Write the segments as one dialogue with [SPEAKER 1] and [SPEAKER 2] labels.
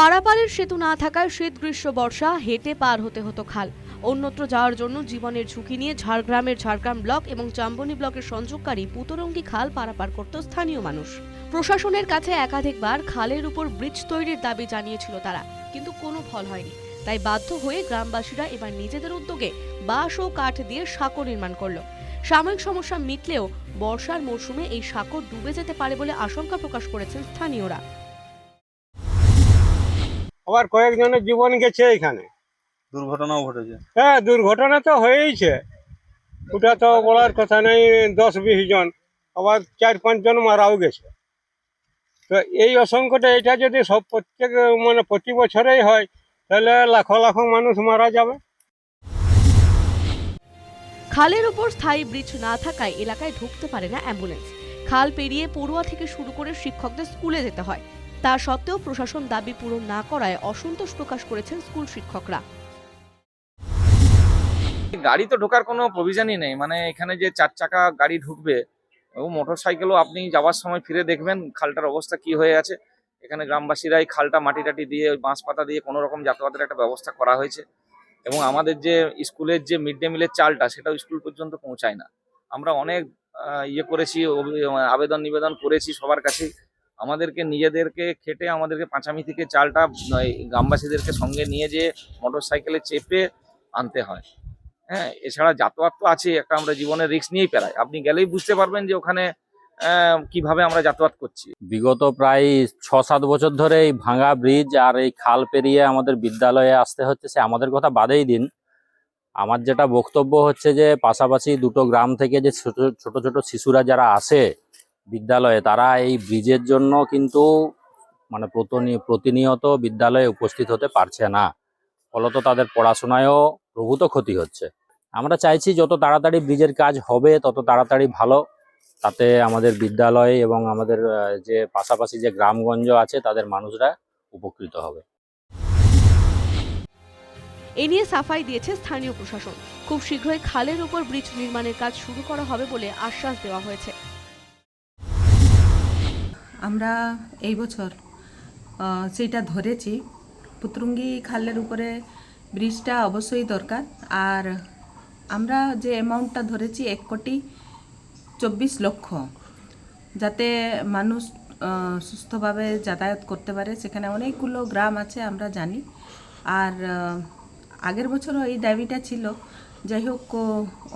[SPEAKER 1] পারাপারের সেতু না থাকায় শীত গ্রীষ্ম বর্ষা হেঁটে পার হতে হতো খাল। অন্যত্র যাওয়ার জন্য জীবনের ঝুঁকি নিয়ে ঝাড়গ্রামের ঝাড়গ্রাম ব্লক এবং চাম্বনি ব্লকের সংযোগকারী পুতরঙ্গি খাল পারাপার করত স্থানীয় মানুষ। প্রশাসনের কাছে একাধিকবার খালের উপর ব্রিজ তৈরির দাবি জানিয়েছিল তারা, কিন্তু কোনো ফল হয়নি। তাই বাধ্য হয়ে গ্রামবাসীরা এবার নিজেদের উদ্যোগে বাঁশ ও কাঠ দিয়ে সাঁকো নির্মাণ করল। সাময়িক সমস্যা মিটলেও বর্ষার মৌসুমে এই সাঁকো ডুবে যেতে পারে বলে আশঙ্কা প্রকাশ করেছেন স্থানীয়রা।
[SPEAKER 2] আবার কয়েকজনের জীবন গেছে এখানে।
[SPEAKER 3] দুর্ঘটনাও ঘটেছে।
[SPEAKER 2] হ্যাঁ দুর্ঘটনা তো হয়েইছে। ওটা তো বলার কথা নেই দশ বিশ জন আবার চার পাঁচ জন মারাও গেছে। তো এই অসংখ্যটা এটা যদি সব প্রত্যেক মানে প্রতি বছরেই হয় তাহলে লাখো লাখো মানুষ মারা যাবে।
[SPEAKER 1] খালের উপর স্থায়ী ব্রিজ না থাকায় এলাকায় ঢুকতে পারে না অ্যাম্বুলেন্স। খাল পেরিয়ে পড়ুয়া থেকে শুরু করে শিক্ষকদের স্কুলে যেতে হয়। তা সত্ত্বেও প্রশাসন দাবি পূরণ না করায় অসন্তোষ প্রকাশ করেছেন স্কুল শিক্ষকরা।
[SPEAKER 4] গাড়ি তো ঢোকার কোনো প্রভিশনই নেই। মানে এখানে যে চার চাকা গাড়ি ঢুকবে, ও মোটর সাইকেলও আপনি যাওয়ার সময় ফিরে দেখবেন খালটার অবস্থা কি হয়ে আছে। এখানে গ্রামবাসীরাই খালটা মাটি টাটি দিয়ে বাঁশ পাতা দিয়ে কোনো রকম যাতায়াতের একটা ব্যবস্থা করা হয়েছে। এবং আমাদের যে স্কুলের যে মিড ডে মিলের চালটা, সেটাও স্কুল পর্যন্ত পৌঁছায় না। আমরা অনেক ইয়ে করেছি আবেদন নিবেদন করেছি সবার কাছে আমাদেরকে নিজেদেরকে খেটে আমাদেরকে পাঁচামি থেকে চালটা গ্রামবাসীদেরকে সঙ্গে নিয়ে যেয়ে মোটর সাইকেলে চেপে আনতে হয়। হ্যাঁ এছাড়া যাতায়াত তো আছে একটা আমরা জীবনের রিস্ক নিয়েই পেরাই আপনি গেলেই বুঝতে পারবেন যে ওখানে কীভাবে আমরা যাতায়াত করছি।
[SPEAKER 5] বিগত প্রায় ছ সাত বছর ধরে এই ভাঙা ব্রিজ আর এই খাল পেরিয়ে আমাদের বিদ্যালয়ে আসতে হচ্ছে, সে আমাদের কথা বাদেই দিন। আমার যেটা বক্তব্য হচ্ছে যে, পাশাপাশি দুটো গ্রাম থেকে যে ছোট ছোট শিশুরা যারা আসে বিদ্যালয়ে। তারা এই ব্রিজের জন্য কিন্তু মানে প্রতনি- প্রতিনিয়ত বিদ্যালয়ে উপস্থিত হতে পারছে না। ফলত তাদের পড়াশোনায়ও প্রভূত ক্ষতি হচ্ছে। আমরা চাইছি যত তাড়াতাড়ি ব্রিজের কাজ হবে, তত তাড়াতাড়ি ভালো। তাতে আমাদের বিদ্যালয় এবং আমাদের যে পাশাপাশি যে গ্রামগঞ্জ আছে, তাদের মানুষরা উপকৃত হবে।
[SPEAKER 1] এ নিয়ে সাফাই দিয়েছে স্থানীয় প্রশাসন। খুব শীঘ্রই খালের উপর ব্রিজ নির্মাণের কাজ শুরু করা হবে বলে আশ্বাস দেওয়া হয়েছে।
[SPEAKER 6] আমরা এই বছর সেইটা ধরেছি, পুতরুঙ্গি খালের উপরে ব্রিজটা অবশ্যই দরকার। আর আমরা যে অ্যামাউন্টটা ধরেছি এক কোটি চব্বিশ লক্ষ, যাতে মানুষ সুস্থভাবে যাতায়াত করতে পারে, সেখানে অনেকগুলো গ্রাম আছে, আমরা জানি। আর আগের বছরও এই দাবিটা ছিল। যাই হোক,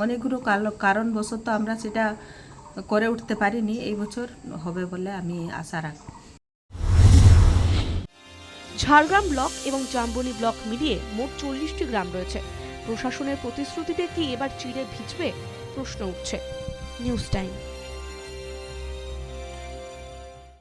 [SPEAKER 6] অনেকগুলো কারণবশত আমরা সেটা করে উঠতে পারিনি, এই বছর হবে বলে আমি আশা রাখব।
[SPEAKER 1] ঝাড়গ্রাম ব্লক এবং জাম্বনি ব্লক মিলিয়ে মোট চল্লিশটি গ্রাম রয়েছে। প্রশাসনের প্রতিশ্রুতিতে কি এবার চিড়ে ভিজবে? প্রশ্ন উঠছে। News time.